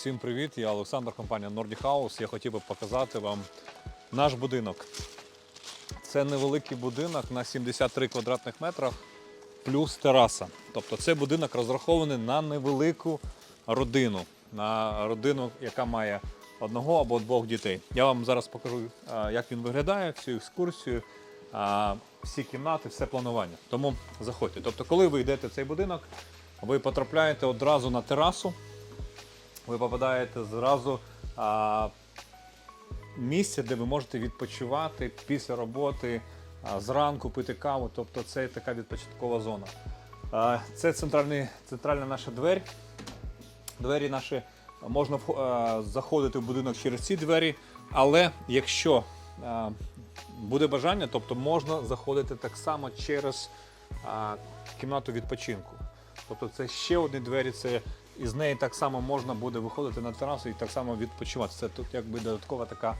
Всім привіт! Я Олександр, компанія Nordic House. Я хотів би показати вам наш будинок. Це невеликий будинок на 73 квадратних метрах плюс тераса. Тобто це будинок розрахований на невелику родину, на родину, яка має одного або двох дітей. Я вам зараз покажу, як він виглядає, всю екскурсію, всі кімнати, все планування. Тому заходьте. Тобто, коли ви йдете в цей будинок, ви потрапляєте одразу на терасу ви попадаєте зразу а, місце, де ви можете відпочивати після роботи, а, зранку пити каву. Тобто це така відпочаткова зона. А, це центральний, центральна наша двері. Двері наші можна а, заходити в будинок через ці двері, але якщо а, буде бажання, тобто можна заходити так само через а, кімнату відпочинку. Тобто це ще одні двері, це із неї так само можна буде виходити на терасу і так само відпочивати. Це тут якби додаткова така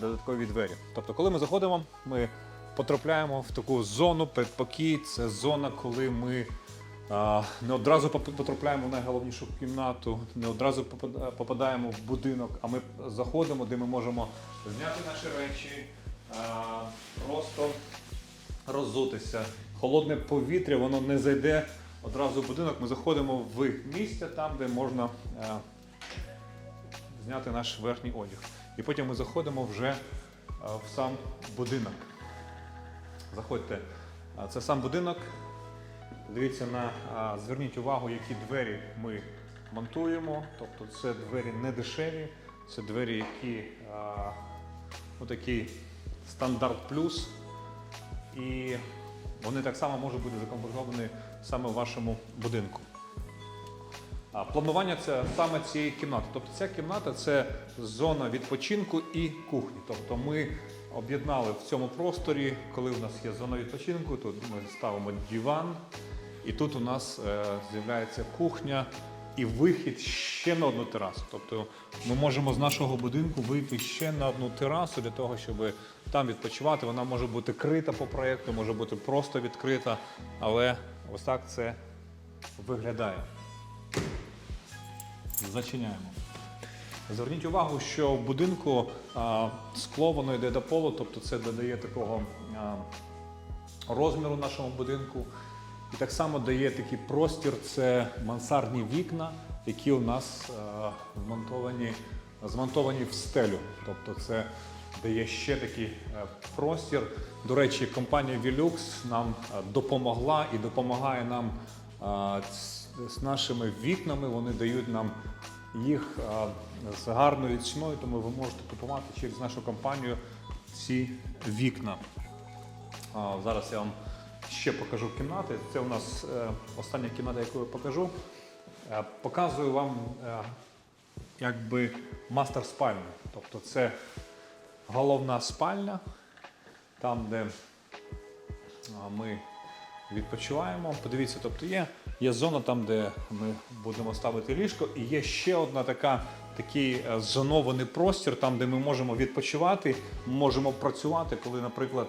додаткові двері. Тобто, коли ми заходимо, ми потрапляємо в таку зону предпокій. Це зона, коли ми не одразу потрапляємо в найголовнішу кімнату, не одразу попада- попадаємо в будинок, а ми заходимо, де ми можемо зняти наші речі, просто роззутися. Холодне повітря, воно не зайде одразу в будинок. Ми заходимо в місце там, де можна е, зняти наш верхній одяг. І потім ми заходимо вже е, в сам будинок. Заходьте. А, Це сам будинок. Дивіться на а, зверніть увагу, які двері ми монтуємо. Тобто це двері не дешеві, це двері, які а, ну, стандарт плюс. І вони так само можуть бути закомпоновані саме в вашому будинку. Планування це саме цієї кімнати. Тобто ця кімната це зона відпочинку і кухні. Тобто ми об'єднали в цьому просторі, коли у нас є зона відпочинку, тут ми ставимо диван, і тут у нас е, з'являється кухня і вихід ще на одну терасу. Тобто ми можемо з нашого будинку вийти ще на одну терасу для того, щоб там відпочивати. Вона може бути крита по проєкту, може бути просто відкрита, але ось так це виглядає. Зачиняємо. Зверніть увагу, що в будинку а, скло воно йде до полу, тобто це додає такого а, розміру нашому будинку. І так само дає такий простір, це мансардні вікна, які у нас а, вмонтовані, змонтовані в стелю. Тобто це дає ще такий е, простір. До речі, компанія Velux нам е, допомогла і допомагає нам з- з нашими вікнами. Вони дають нам їх з гарною ціною, тому ви можете купувати через нашу компанію ці вікна. Зараз я вам ще покажу кімнати. Це у нас е, остання кімната, яку я покажу. Е, Показую вам е, якби мастер спальню. Тобто це головна спальня, там, де ми відпочиваємо. Подивіться, тобто є, є зона там, де ми будемо ставити ліжко, і є ще одна така. Такий е, зонований простір, там, де ми можемо відпочивати, можемо працювати, коли, наприклад,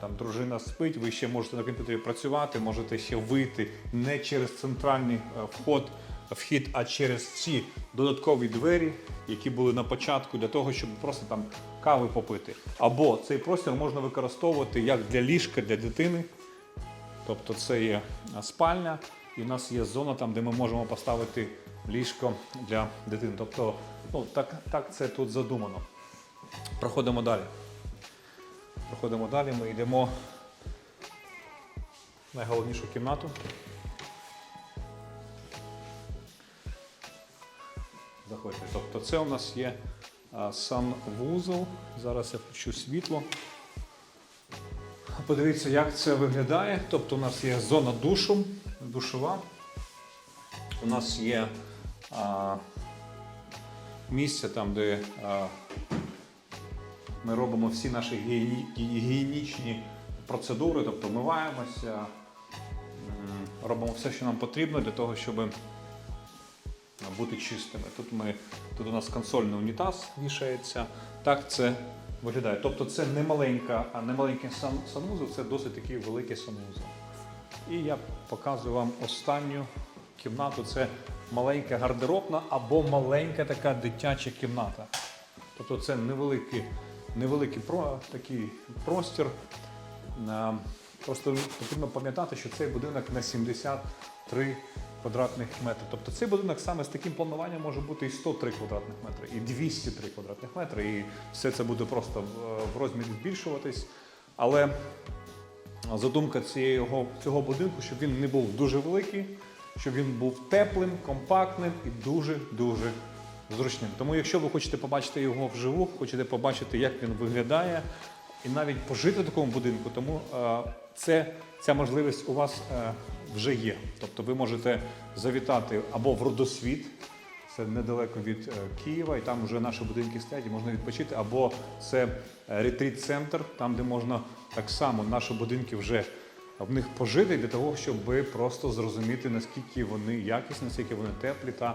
там дружина спить, ви ще можете на комп'ютері працювати, можете ще вийти не через центральний е, вход, вхід, а через ці додаткові двері, які були на початку, для того, щоб просто там кави попити. Або цей простір можна використовувати як для ліжка для дитини. Тобто це є спальня, і в нас є зона там, де ми можемо поставити ліжко для дитини. Тобто, ну, так, так це тут задумано. Проходимо далі. Проходимо далі, ми йдемо в найголовнішу кімнату. Заходьте. Тобто це у нас є а, санвузол. Зараз я включу світло. Подивіться, як це виглядає. Тобто у нас є зона душу, душова. У нас є а, місце там, де а, ми робимо всі наші гігієні- гігієнічні процедури, тобто вмиваємося, робимо все, що нам потрібно для того, щоб бути чистими. Тут, ми, тут у нас консольний унітаз вішається. Так це виглядає. Тобто це не маленька, а не маленький сан, санвузол, це досить такий великий санвузол. І я показую вам останню кімнату. Це маленька гардеробна або маленька така дитяча кімната. Тобто це невеликий, невеликий про, такий простір. Е, Просто потрібно пам'ятати, що цей будинок на 73 квадратних метри. Тобто цей будинок саме з таким плануванням може бути і 103 квадратних метри, і 203 квадратних метри, і все це буде просто в, в розмірі збільшуватись. Але задумка цієї, цього будинку, щоб він не був дуже великий, щоб він був теплим, компактним і дуже-дуже зручним. Тому, якщо ви хочете побачити його вживу, хочете побачити, як він виглядає, і навіть пожити в такому будинку, тому е, це, ця можливість у вас е, вже є. Тобто ви можете завітати або в родосвіт, це недалеко від е, Києва, і там вже наші будинки стоять, і можна відпочити, або це ретріт-центр, там, де можна так само наші будинки вже в них пожити для того, щоб просто зрозуміти, наскільки вони якісні, наскільки вони теплі та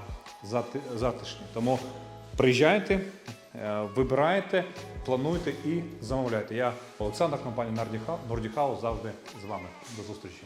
затишні. Тому приїжджайте, е, вибирайте, плануйте і замовляйте. Я Олександр, компанія House завжди з вами. До зустрічі.